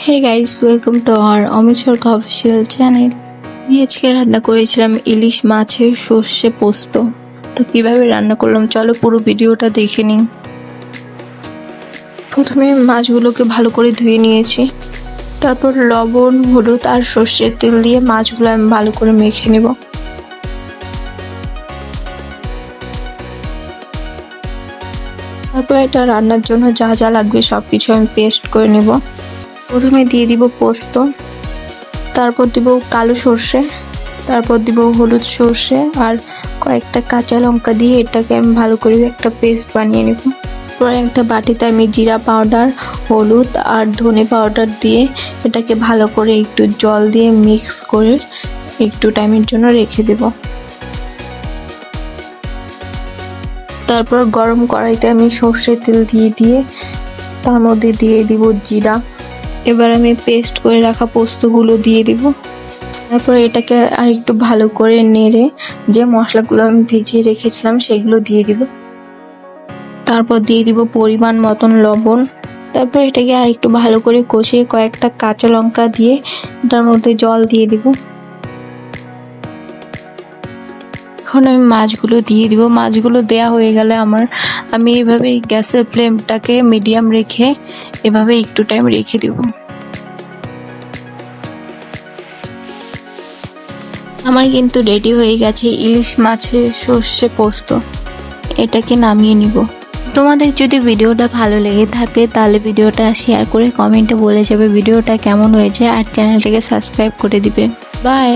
Hey guys welcome to our Amishor official channel আমি আজকে রান্না করেছিলাম ইলিশ মাছের সর্ষে পোস্ত। তো কীভাবে রান্না করলাম, চলো পুরো ভিডিওটা দেখে নিন প্রথমে মাছগুলোকে ভালো করে ধুয়ে নিয়েছি। তারপর লবণ, হলুদ আর সর্ষের তেল দিয়ে মাছগুলো আমি ভালো করে মেখে নেব। তারপর এটা রান্নার জন্য যা যা লাগবে সব কিছু আমি পেস্ট করে নেব। প্রথমে দিয়ে দিব পোস্ত, তারপর দিব কালো সর্ষে, তারপর দিব হলুদ সর্ষে আর কয়েকটা কাঁচা লঙ্কা দিয়ে এটাকে আমি ভালো করে একটা পেস্ট বানিয়ে নেব। পরে একটা বাটিতে আমি জিরা পাউডার, হলুদ আর ধনে পাউডার দিয়ে এটাকে ভালো করে একটু জল দিয়ে মিক্স করে একটু টাইমের জন্য রেখে দেব। তারপর গরম কড়াইতে আমি সর্ষের তেল দিয়ে দিয়ে তার মধ্যে দিয়ে দিব জিরা। এবার আমি পেস্ট করে রাখা পোস্তগুলো দিয়ে দেব। তারপর এটাকে আর একটু ভালো করে নেড়ে যে মশলাগুলো আমি ভিজিয়ে রেখেছিলাম সেগুলো দিয়ে দিব। তারপর দিয়ে দিব পরিমাণ মতন লবণ। তারপর এটাকে আর একটু ভালো করে কষিয়ে কয়েকটা কাঁচা লঙ্কা দিয়ে এটার মধ্যে জল দিয়ে দিব। এখন আমি মাছগুলো দিয়ে দিব। মাছগুলো দেয়া হয়ে গেলে আমার, আমি এভাবে গ্যাসের ফ্লেমটাকে মিডিয়াম রেখে এভাবে একটু টাইম রেখে দিব। আমার কিন্তু রেডি হয়ে গেছে ইলিশ মাছের সর্ষে পোস্ত। এটাকে নামিয়ে নিব। তোমাদের যদি ভিডিওটা ভালো লেগে থাকে তাহলে ভিডিওটা শেয়ার করে কমেন্টে বলে যাবে ভিডিওটা কেমন হয়েছে আর চ্যানেলটাকে সাবস্ক্রাইব করে দিবে। বাই